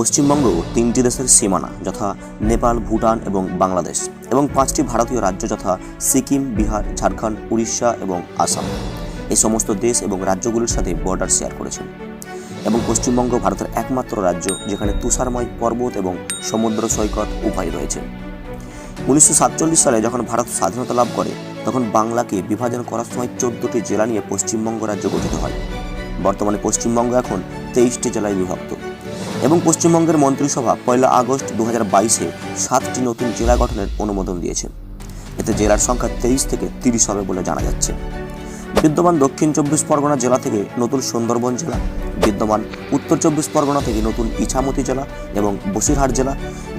পশ্চিমবঙ্গ তিনটি দেশের সীমানা যথা নেপাল, ভুটান এবং বাংলাদেশ এবং পাঁচটি ভারতীয় রাজ্য যথা সিকিম, বিহার, ঝাড়খণ্ড, উড়িষ্যা এবং আসাম। এই সমস্ত দেশ এবং রাজ্যগুলির সাথে বর্ডার শেয়ার করেছে এবং পশ্চিমবঙ্গ ভারতের একমাত্র রাজ্য যেখানে তুষারময় পর্বত এবং সমুদ্র সৈকত উভয় রয়েছে। উনিশশো সাতচল্লিশ সালে যখন ভারত স্বাধীনতা লাভ করে, তখন বাংলাকে বিভাজন করার সময় চোদ্দটি জেলা নিয়ে পশ্চিমবঙ্গ রাজ্য গঠিত হয়। বর্তমানে পশ্চিমবঙ্গ এখন তেইশটি জেলায় বিভক্ত। এবং পশ্চিমবঙ্গের মন্ত্রিসভা পয়লা আগস্ট দু হাজার বাইশে সাতটি নতুন জেলা গঠনের অনুমোদন দিয়েছে। এতে জেলার সংখ্যা তেইশ থেকে তিরিশ হবে বলে জানা যাচ্ছে। বিদ্যমান দক্ষিণ চব্বিশ পরগনা জেলা থেকে নতুন সুন্দরবন জেলা, বিদ্যমান উত্তর চব্বিশ পরগনা থেকে নতুন ইছামতি জেলা এবং বসিরহাট জেলা,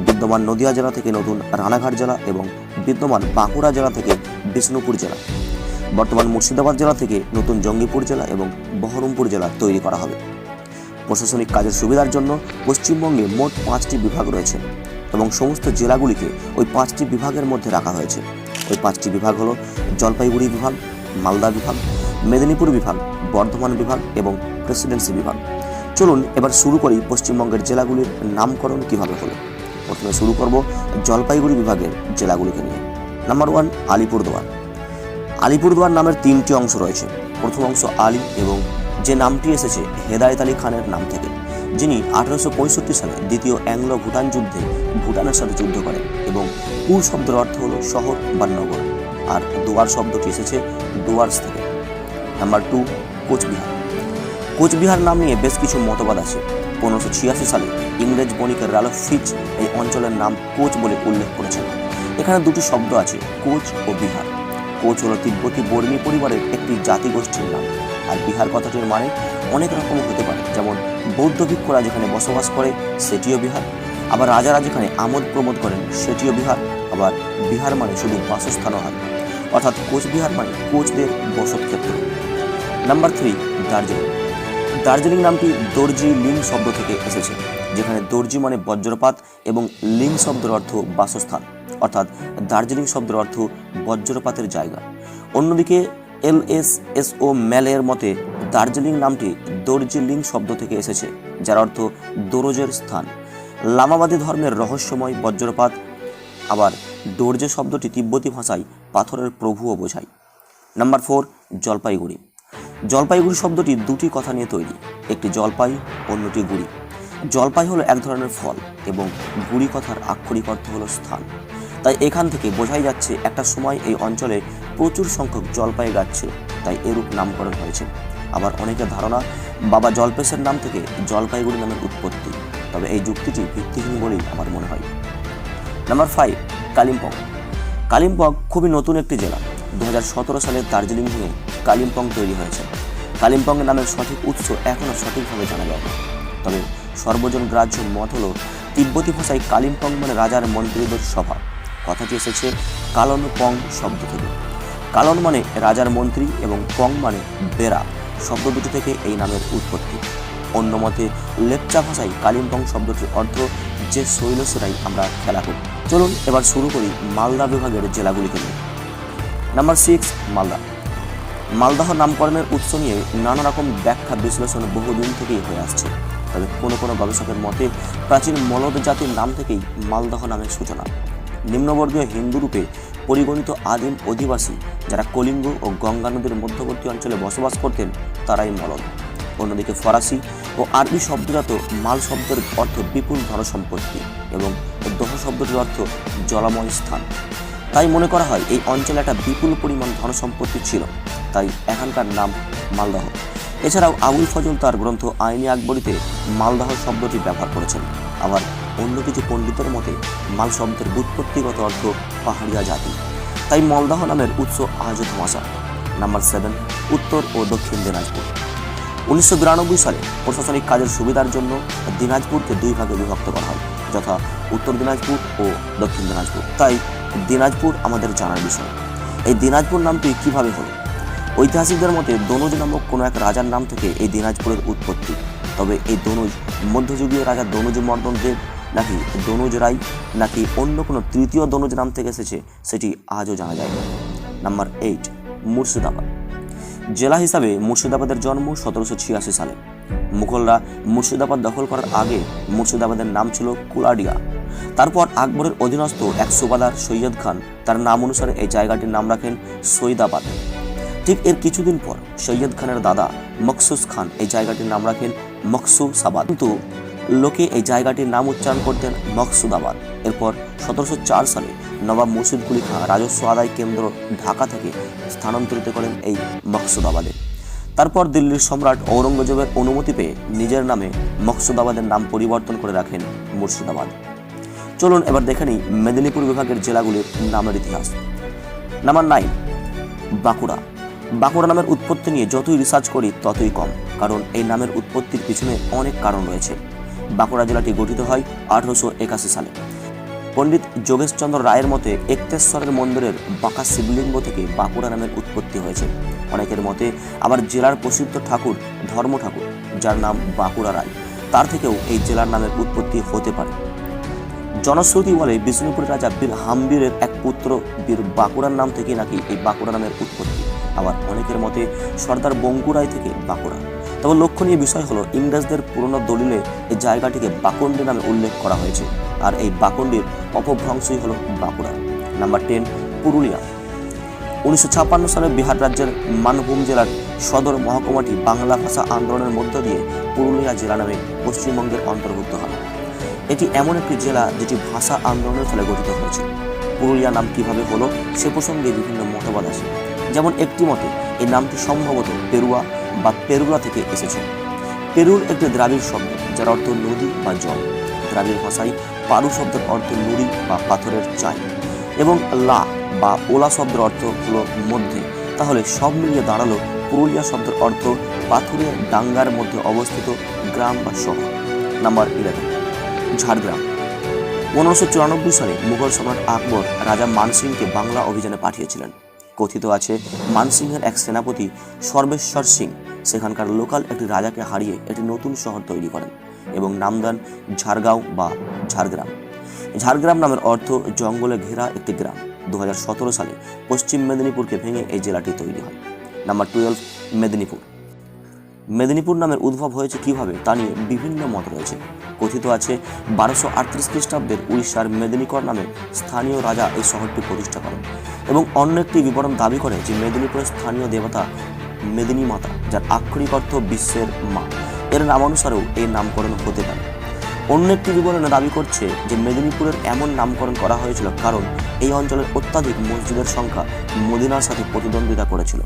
বিদ্যমান নদিয়া জেলা থেকে নতুন রানাঘাট জেলা এবং বিদ্যমান বাঁকুড়া জেলা থেকে বিষ্ণুপুর জেলা। বর্তমান মুর্শিদাবাদ জেলা থেকে নতুন জঙ্গিপুর জেলা এবং বহরমপুর জেলা তৈরি করা হবে। প্রশাসনিক কাজের সুবিধার জন্য পশ্চিমবঙ্গে মোট পাঁচটি বিভাগ রয়েছে এবং সমস্ত জেলাগুলিকে ওই পাঁচটি বিভাগের মধ্যে রাখা হয়েছে। ওই পাঁচটি বিভাগ হলো জলপাইগুড়ি বিভাগ, মালদা বিভাগ, মেদিনীপুর বিভাগ, বর্ধমান বিভাগ এবং প্রেসিডেন্সি বিভাগ। চলুন এবার শুরু করি পশ্চিমবঙ্গের জেলাগুলির নামকরণ কীভাবে হলো। প্রথমে শুরু করব জলপাইগুড়ি বিভাগের জেলাগুলিকে নিয়ে। Number one Alipurduar. আলিপুরদুয়ার নামের তিনটি অংশ রয়েছে। প্রথম অংশ আলি এবং যে নামটি এসেছে হেদায়ত আলী খানের নাম থেকে, যিনি আঠারোশো পঁয়ষট্টি সালে দ্বিতীয় অ্যাংলো ভুটান যুদ্ধে ভুটানের সাথে যুদ্ধ করেন এবং পুর শব্দের অর্থ হলো শহর বা নগর, আর দুয়ার শব্দটি এসেছে ডুয়ার্স থেকে। Number two, Cooch Behar. কোচবিহার নাম নিয়ে বেশ কিছু মতবাদ আছে। পনেরোশো ছিয়াশি সালে ইংরেজ বণিকের রালফ ফিচ এই অঞ্চলের নাম কোচ বলে উল্লেখ করেছেন। এখানে দুটি শব্দ আছে, কোচ ও বিহার। কোচ হল তিব্বতী বর্মী পরিবারের একটি জাতিগোষ্ঠীর নাম। আর বিহার কথাটির মানে অনেক রকম হতে পারে। যেমন বৌদ্ধ ভিক্ষুরা যেখানে বসবাস করে, সেটিও বিহার। আবার রাজারা যেখানে আমোদ প্রমোদ করেন, সেটিও বিহার। আবার বিহার মানে শুধু বাসস্থানও হয়। অর্থাৎ কোচবিহার মানে কোচদের বসতক্ষেত্র। Number three, Darjeeling. দার্জিলিং নামটি দর্জি লিং শব্দ থেকে এসেছে, যেখানে দর্জি মানে বজ্রপাত এবং লিং শব্দের অর্থ বাসস্থান। অর্থাৎ দার্জিলিং শব্দের অর্থ বজ্রপাতের জায়গা। অন্যদিকে এল এস এস ও ম্যালের মতে, দার্জিলিং নামটি দর্জিলিং শব্দ থেকে এসেছে, যার অর্থ দরজের স্থান। লামাবাদী ধর্মের রহস্যময় বজ্রপাত, আবার দর্জে শব্দটি তিব্বতী ভাষায় পাথরের প্রভুও বোঝায়। Number four, Jalpaiguri. জলপাইগুড়ি শব্দটি দুটি কথা নিয়ে তৈরি, একটি জলপাই, অন্যটি গুড়ি। জলপাই হলো এক ধরনের ফল এবং গুড়ি কথার আক্ষরিক অর্থ হলো স্থান। তাই এখান থেকে বোঝাই যাচ্ছে একটা সময় এই অঞ্চলে প্রচুর সংখ্যক জলপাই গাছ ছিল, তাই এরূপ নামকরণ হয়েছে। আবার অনেকের ধারণা, বাবা জলপেশের নাম থেকে জলপাইগুড়ি নামের উৎপত্তি, তবে এই যুক্তিটি ভিত্তিহীন বলেই আমার মনে হয়। Number five Kalimpong. কালিম্পং খুবই নতুন একটি জেলা। দু হাজার সতেরো সালে দার্জিলিং নিয়ে কালিম্পং তৈরি হয়েছে। কালিম্পং নামের সঠিক উৎস এখনও সঠিকভাবে জানা যায় না তবে সর্বজন গ্রাহ্য মত হলো তিব্বতী ভাষায় কালিম্পং মানে রাজার মন্ত্রীদের সভা। কথাটি এসেছে কালন পং শব্দ থেকে। কালন মানে রাজার মন্ত্রী এবং পং মানে বেরা শব্দ দুটি থেকে এই নামের উৎপত্তি। অন্য মতে, লেপচা ভাষায় কালিম্পং শব্দটির অর্থ যে শৈলসেরাই আমরা খেলা করি। চলুন এবার শুরু করি মালদা বিভাগের জেলাগুলিকে নিয়ে। Number six Malda. মালদাহ নামকরণের উৎস নিয়ে নানা রকম ব্যাখ্যা বিশ্লেষণ বহুদিন থেকেই হয়ে আসছে। তবে কোনো কোনো গবেষকের মতে, প্রাচীন মলদ জাতির নাম থেকেই মালদহ নামের সূচনা। নিম্নবর্গীয় হিন্দু রূপে পরিগণিত আদিম অধিবাসী যারা কলিঙ্গ ও গঙ্গা নদীর মধ্যবর্তী অঞ্চলে বসবাস করতেন, তারাই মলদ অন্যদিকে ফরাসি ও আরবি শব্দজাত মাল শব্দের অর্থ বিপুল ধনসম্পত্তি এবং দহ শব্দটির অর্থ জলাময় স্থান। তাই মনে করা হয় এই অঞ্চলে একটা বিপুল পরিমাণ ধনসম্পত্তি ছিল, তাই এখানকার নাম মালদহ। এছাড়াও আবুল ফজল তার গ্রন্থ আইনি আকবরীতে মালদহ শব্দটি ব্যবহার করেছেন। আবার অন্য কিছু পণ্ডিতের মতে, মাল শব্দের ব্যুৎপত্তিগত অর্থ পাহাড়িয়া জাতি। তাই মলদাহ নামের উৎস আজও ধমাসা নাম্বার সেভেন, উত্তর ও দক্ষিণ দিনাজপুর। উনিশশো বিরানব্বই সালে প্রশাসনিক কাজের সুবিধার জন্য দিনাজপুরকে দুই ভাগে বিভক্ত করা হয়, যথা উত্তর দিনাজপুর ও দক্ষিণ দিনাজপুর। তাই দিনাজপুর আমাদের জানার বিষয়। এই দিনাজপুর নামটি কীভাবে হলো? ঐতিহাসিকদের মতে দনুজ নামক কোনো এক রাজার নাম থেকে এই দিনাজপুরের উৎপত্তি। তবে এই দনুজ মধ্যযুগীয় রাজা দনুজ মর্দন দেব নাকি দনুজ রাই নাকি অন্য কোনো তৃতীয় দনুজ নাম থেকে এসেছে, সেটি আজও জানা যায় নাম্বার এইট মুর্শিদাবাদ। জেলা হিসাবে মুর্শিদাবাদের জন্ম সতেরোশো ছিয়াশি সালে। মুঘলরা মুর্শিদাবাদ দখল করার আগে মুর্শিদাবাদের নাম ছিল কুলাডিয়া। তারপর আকবরের অধীনস্থ এক সুবাদার সৈয়দ খান তার নাম অনুসারে এই জায়গাটির নাম রাখেন সৈদাবাদ। ঠিক এর কিছুদিন পর সৈয়দ খানের দাদা মকসুস খান এই জায়গাটির নাম রাখেন মকসুসাবাদ। কিন্তু লোকে এই জায়গাটির নাম উচ্চারণ করতেন মকসুদাবাদ। এরপর সতেরোশো চার সালে নবাব মুর্শিদ কুলি খাঁ রাজস্ব আদায় কেন্দ্র ঢাকা থেকে স্থানান্তরিত করেন এই মকসুদাবাদে। তারপর দিল্লির সম্রাট ঔরঙ্গজেবের অনুমতি পেয়ে নিজের নামে মকসুদাবাদের নাম পরিবর্তন করে রাখেন মুর্শিদাবাদ। চলুন এবার দেখে নিই মেদিনীপুর বিভাগের জেলাগুলির নামের ইতিহাস। Number nine, Bankura. বাঁকুড়া নামের উৎপত্তি নিয়ে যতই রিসার্চ করি ততই কম, কারণ এই নামের উৎপত্তির পিছনে অনেক কারণ রয়েছে। বাঁকুড়া জেলাটি গঠিত হয় আঠারোশো একাশি সালে। পণ্ডিত যোগেশচন্দ্র রায়ের মতে, একতেশ্বরের মন্দিরের বাঁকা শিবলিঙ্গ থেকে বাঁকুড়া নামের উৎপত্তি হয়েছে। অনেকের মতে, আবার জেলার প্রসিদ্ধ ঠাকুর ধর্ম ঠাকুর, যার নাম বাঁকুড়া রায়। তার থেকেও এই জেলার নামের উৎপত্তি হতে পারে। জনশ্রুতি বলে বিষ্ণুপুর রাজা বীর হাম্বীরের এক পুত্র বীর বাঁকুড়ার নাম থেকে নাকি এই বাঁকুড়া নামের উৎপত্তি। আবার অনেকের মতে, সর্দার বঙ্কুরাই থেকে বাঁকুড়া। তবে লক্ষণীয় বিষয় হলো ইংরেজদের পুরনো দলিলে এই জায়গাটিকে বাকন্ডি নামে উল্লেখ করা হয়েছে। আর এই বাকন্ডির অপভ্রংশই হলো বাঁকুড়া। Number ten, Purulia. উনিশশো ছাপ্পান্ন সালে বিহার রাজ্যের মানভূম জেলার সদর মহকুমাটি বাংলা ভাষা আন্দোলনের মধ্য দিয়ে পুরুলিয়া জেলা নামে পশ্চিমবঙ্গের অন্তর্ভুক্ত হয়। এটি এমন একটি জেলা যেটি ভাষা আন্দোলনের ফলে গঠিত হয়েছে। পুরুলিয়া নাম কীভাবে হলো সে প্রসঙ্গে বিভিন্ন মতবাদ আছে। যেমন একটি মতে, এই নামটি সম্ভবত পেরুয়া বা পেরুলা থেকে এসেছে পেরুল একটি দ্রাবিড় শব্দ, যার অর্থ নদী বা জল। দ্রাবিড় ভাষায় পারু শব্দের অর্থ নুড়ি বা পাথরের চাই। এবং লা বা ওলা শব্দের অর্থ হলো মধ্যে। তাহলে সব মিলিয়ে দাঁড়াল পুরুলিয়া শব্দের অর্থ পাথরের ডাঙ্গার মধ্যে অবস্থিত গ্রাম বা শহর। Number eleven Jhargram. পনেরোশো চুরানব্বই সালে মুঘল সম্রাট আকবর রাজা মানসিংকে বাংলা অভিযানে পাঠিয়েছিলেন। কথিত আছে, মানসিংহের এক সেনাপতি সর্বেশ্বর সিং। সেখানকার লোকাল একটি রাজাকে হারিয়ে একটি নতুন শহর তৈরি করেন এবং নাম দেন ঝাড়গাঁও বা ঝাড়গ্রাম। ঝাড়গ্রাম নামের অর্থ জঙ্গলে ঘেরা একটি গ্রাম। দু হাজার সতেরো সালে পশ্চিম মেদিনীপুরকে ভেঙে এই জেলাটি তৈরি হয়। Number twelve, Medinipur. মেদিনীপুর নামের উদ্ভব হয়েছে কীভাবে তা নিয়ে বিভিন্ন মত রয়েছে। কথিত আছে, বারোশো আটত্রিশ খ্রিস্টাব্দের উড়িষ্যার মেদিনীকর নামে স্থানীয় রাজা এই শহরটি প্রতিষ্ঠা করেন। এবং অন্য একটি বিবরণ দাবি করে যে মেদিনীপুরের স্থানীয় দেবতা মেদিনী মাতা, যার আক্ষরিক অর্থ বিশ্বের মা। এর নামানুসারেও এই নামকরণ হতে পারে। অন্য একটি বিবরণে দাবি করছে যে মেদিনীপুরের এমন নামকরণ করা হয়েছিল কারণ এই অঞ্চলের অত্যাধিক মসজিদের সংখ্যা মদিনার সাথে প্রতিদ্বন্দ্বিতা করেছিল।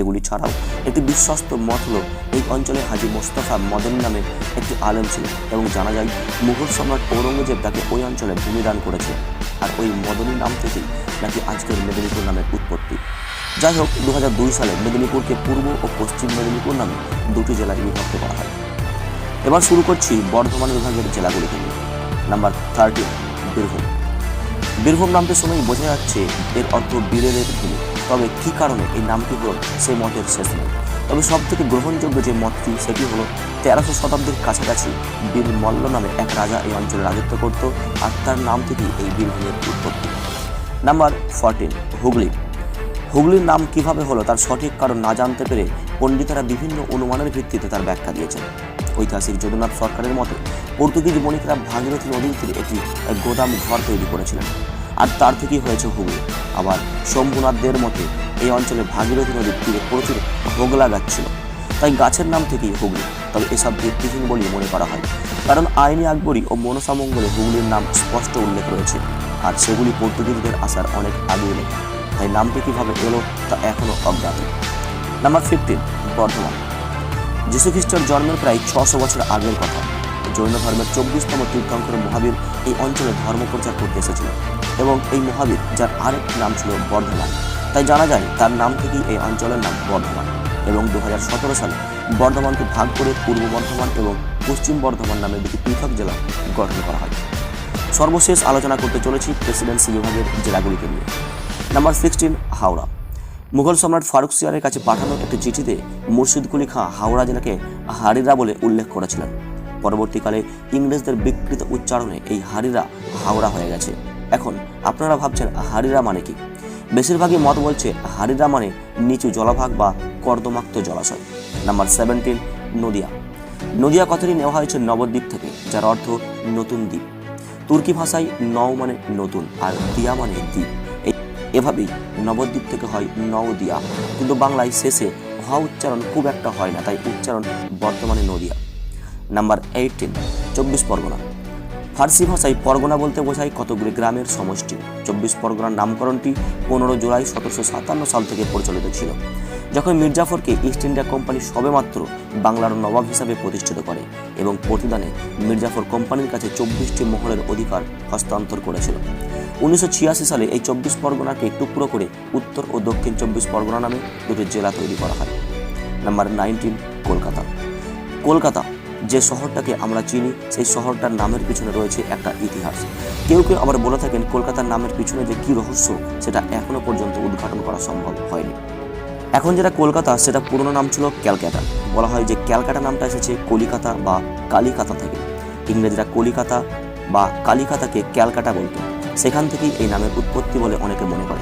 এগুলি ছাড়াও একটি বিশ্বস্ত মত হল এই অঞ্চলে হাজি মোস্তফা মদন নামে একটি আলেম ছিল এবং জানা যায় মুঘল সম্রাট ঔরঙ্গজেব তাকে ওই অঞ্চলে ভূমি দান করেছিল আর ওই মদনী নাম থেকেই নাকি আজকের মেদিনীপুর নামের উৎপত্তি। যাই হোক দু সালে মেদিনীপুরকে পূর্ব ও পশ্চিম মেদিনীপুর নামে দুটি জেলায় বিভক্ত করা হয়। এবার শুরু করছি বর্ধমান বিভাগের জেলাগুলিকে নিয়ে। Number thirty Birbhum. বীরভূম নামটি শুনেই বোঝা যাচ্ছে এর অর্থ বীরের ভূমি। তবে কী কারণে এই নামটি হল সেই মতের শেষ নেই তবে সব থেকে গ্রহণযোগ্য যে মতটি সেটি হলো তেরোশো শতাব্দীর কাছাকাছি বীর মল্ল নামে এক রাজা এই অঞ্চলে রাজত্ব করত আর তার নাম থেকেই এই বীরভূমের উৎপত্তি। Number fourteen Hooghly. হুগলির নাম কীভাবে হলো তার সঠিক কারণ না জানতে পেরে পণ্ডিতেরা বিভিন্ন অনুমানের ভিত্তিতে তার ব্যাখ্যা দিয়েছেন। ঐতিহাসিক যদুনাথ সরকারের মতে পর্তুগিজ বণিকরা ভাগীরথী নদীর তীরে একটি গোদাম ঘর তৈরি করেছিলেন, আর তার থেকেই হয়েছে হুগলি। আবার শম্ভুনাথদের মতে এই অঞ্চলে ভাগীরথী নদীর তীরে প্রচুর হোগলা গাছ ছিল। তাই গাছের নাম থেকেই হুগলি, তবে এসব ভিত্তিহীন বলেই মনে করা হয়। কারণ আইনি আকবরী ও মনসামঙ্গলে হুগলির নাম স্পষ্ট উল্লেখ রয়েছে, আর সেগুলি পর্তুগিজদের আসার অনেক আগেই লেখা তাই নামটি কীভাবে এলো তা এখনও অজ্ঞাত। Number fifteen Bardhaman. যীশুখ্রিস্টের জন্মের প্রায় ছশো বছর আগের কথা। জৈন ধর্মের চব্বিশতম তীর্থঙ্কর মহাবীর এই অঞ্চলে ধর্ম প্রচার করতে এসেছিলেন এবং এই মহাবীর, যার আরেক নাম ছিল বর্ধমান। তাই জানা যায় তার নাম থেকেই এই অঞ্চলের নাম বর্ধমান এবং দু হাজার সতেরো সালে বর্ধমানকে ভাগ করে পূর্ব বর্ধমান এবং পশ্চিম বর্ধমান নামে দুটি পৃথক জেলা গঠন করা হয়। সর্বশেষ আলোচনা করতে চলেছি প্রেসিডেন্সি বিভাগের জেলাগুলিকে নিয়ে। Number sixteen, Howrah. মুঘল সম্রাট ফারুক সিয়ারের কাছে পাঠানো একটি চিঠিতে মুর্শিদ কুলি খাঁ হাওড়া জেলাকে হারিরা বলে উল্লেখ করেছিলেন। পরবর্তীকালে ইংরেজদের বিকৃত উচ্চারণে এই হারিরা হাওড়া হয়ে গেছে। এখন আপনারা ভাবছেন হারিরা মানে কি? বেশিরভাগই মত বলছে হারিরা মানে নিচু জলভাগ বা কর্দমাক্ত জলাশয়। Number seventeen Nadia. নদিয়া কথাটি নেওয়া হয়েছে নবদ্বীপ থেকে, যার অর্থ নতুন দ্বীপ। তুর্কি ভাষায় নও মানে নতুন আর দিয়া মানে দ্বীপ। এভাবেই নবদ্বীপ থেকে হয় নওদিয়া। কিন্তু বাংলায় শেষে হ উচ্চারণ খুব একটা হয় না, তাই উচ্চারণ বর্তমানে নদিয়া। নাম্বার এইটিন চব্বিশ পরগনা। ফার্সি ভাষায় পরগনা বলতে বোঝায় কতগুলি গ্রামের সমষ্টি। চব্বিশ পরগনার নামকরণটি পনেরো জুলাই সতেরোশো সাতান্ন সাল থেকে পরিচালিত ছিল, যখন মির্জাফরকে ইস্ট ইন্ডিয়া কোম্পানি সবেমাত্র বাংলার নবাব হিসাবে প্রতিষ্ঠিত করে এবং প্রতিদানে মির্জাফর কোম্পানির কাছে চব্বিশটি মহলের অধিকার হস্তান্তর করেছিল। উনিশশো ছিয়াশি সালে এই চব্বিশ পরগনাকে টুকরো করে উত্তর ও দক্ষিণ চব্বিশ পরগনা নামে দুটি জেলা তৈরি করা হয়। Number nineteen, Kolkata. কলকাতা যে শহরটাকে আমরা চিনি, সেই শহরটার নামের পিছনে রয়েছে একটা ইতিহাস। কেউ কেউ আবার বলে থাকেন, কলকাতার নামের পিছনে যে কী রহস্য, সেটা এখনও পর্যন্ত উদ্ঘাটন করা সম্ভব হয়নি। এখন যেটা কলকাতা, সেটা পুরনো নাম ছিল ক্যালকাটা। বলা হয় যে ক্যালকাটা নামটা এসেছে কলিকাতা বা কালিকাতা থেকে। ইংরেজরা কলিকাতা বা কালিকাতাকে ক্যালকাটা বলতো। সেখান থেকেই এই নামের উৎপত্তি বলে অনেকে মনে করে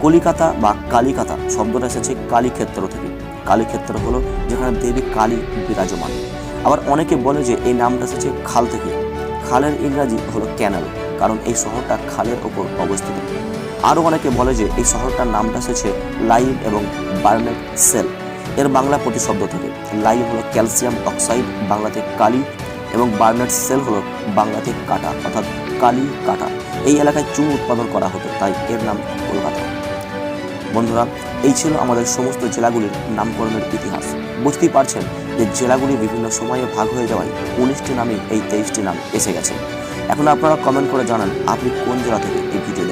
কলিকাতা বা কালিকাতা শব্দটা এসেছে কালীক্ষেত্র থেকে। কালীক্ষেত্র হলো যেখানে দেবী কালী বিরাজমান। আবার অনেকে বলে যে এই নামটা এসেছে খাল থেকে। খালের ইংরাজি হলো ক্যানাল কারণ এই শহরটা খালের ওপর অবস্থিত। আরও অনেকে বলে যে এই শহরটার নামটা এসেছে লাইম এবং বার্নেট সেল, এর বাংলা প্রতিশব্দ থেকে। লাইম হলো ক্যালসিয়াম অক্সাইড, বাংলাতে কালি, এবং বার্নেট সেল হলো বাংলাতে কাটা, অর্থাৎ কালি কাটা। এই এলাকায় চুন উৎপাদন করা হতো, তাই এর নাম কলকাতা। বন্ধুরা, এই ছিল আমাদের সমস্ত জেলাগুলির নামকরণের ইতিহাস। বুঝতেই পারছেন যে জেলাগুলি বিভিন্ন সময়ে ভাগ হয়ে যাওয়ায় উনিশটি নামে এই তেইশটি নাম এসে গেছে। এখন আপনারা কমেন্ট করে জানান, আপনি কোন জেলা থেকে এই ভিডিও